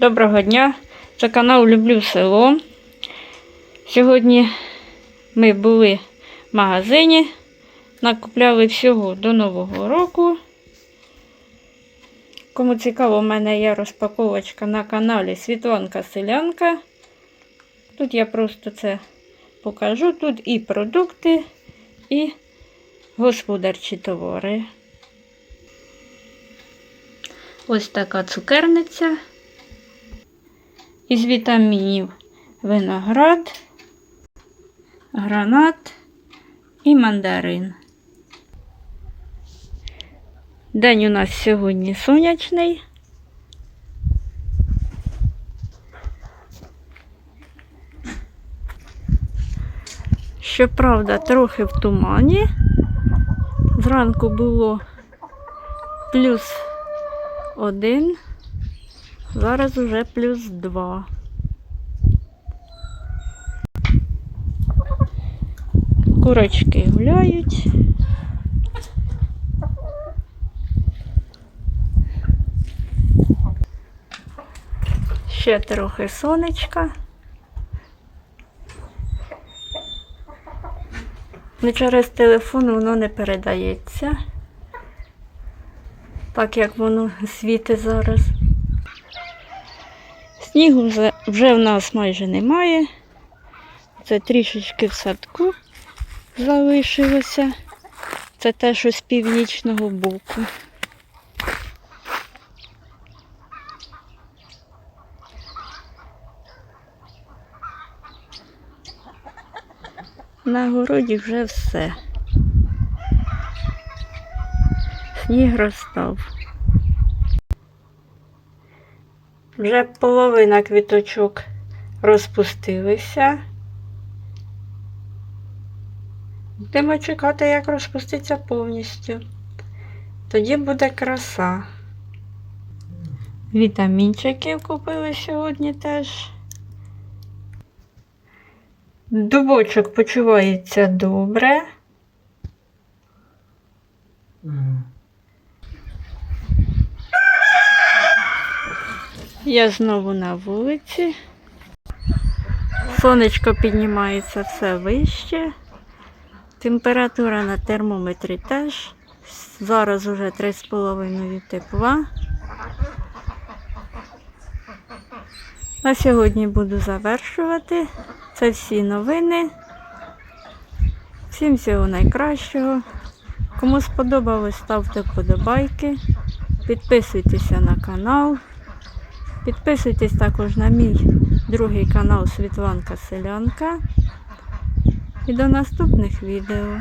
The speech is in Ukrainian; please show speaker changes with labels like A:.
A: Доброго дня! Це канал Люблю село. Сьогодні ми були в магазині, накупляли всього до Нового року. Кому цікаво, у мене є розпаковочка на каналі Світланка Селянка. Тут я просто це покажу. Тут і продукти, і господарчі товари. Ось така цукерниця. Із вітамінів виноград, гранат і мандарин. День у нас сьогодні сонячний. Щоправда, трохи в тумані. Зранку було плюс один, зараз уже плюс два. Курочки гуляють. Ще трохи сонечка. Не через телефон воно не передається так як воно світить зараз. Снігу вже, вже в нас майже немає. Це трішечки в садку залишилося. Це те, що з північного боку. На городі вже все. Сніг розстав. Вже половина квіточок розпустилися. Будемо чекати, як розпуститься повністю. Тоді буде краса. Вітамінчиків купили сьогодні теж. Дубочок почувається добре. Я знову на вулиці. Сонечко піднімається все вище. Температура на термометрі теж. Зараз уже 3,5 тепла. На сьогодні буду завершувати. Це всі новини. Всім всього найкращого. Кому сподобалось, ставте вподобайки. Підписуйтеся на канал. Підписуйтесь також на мій другий канал Світланка Селянка. І до наступних відео.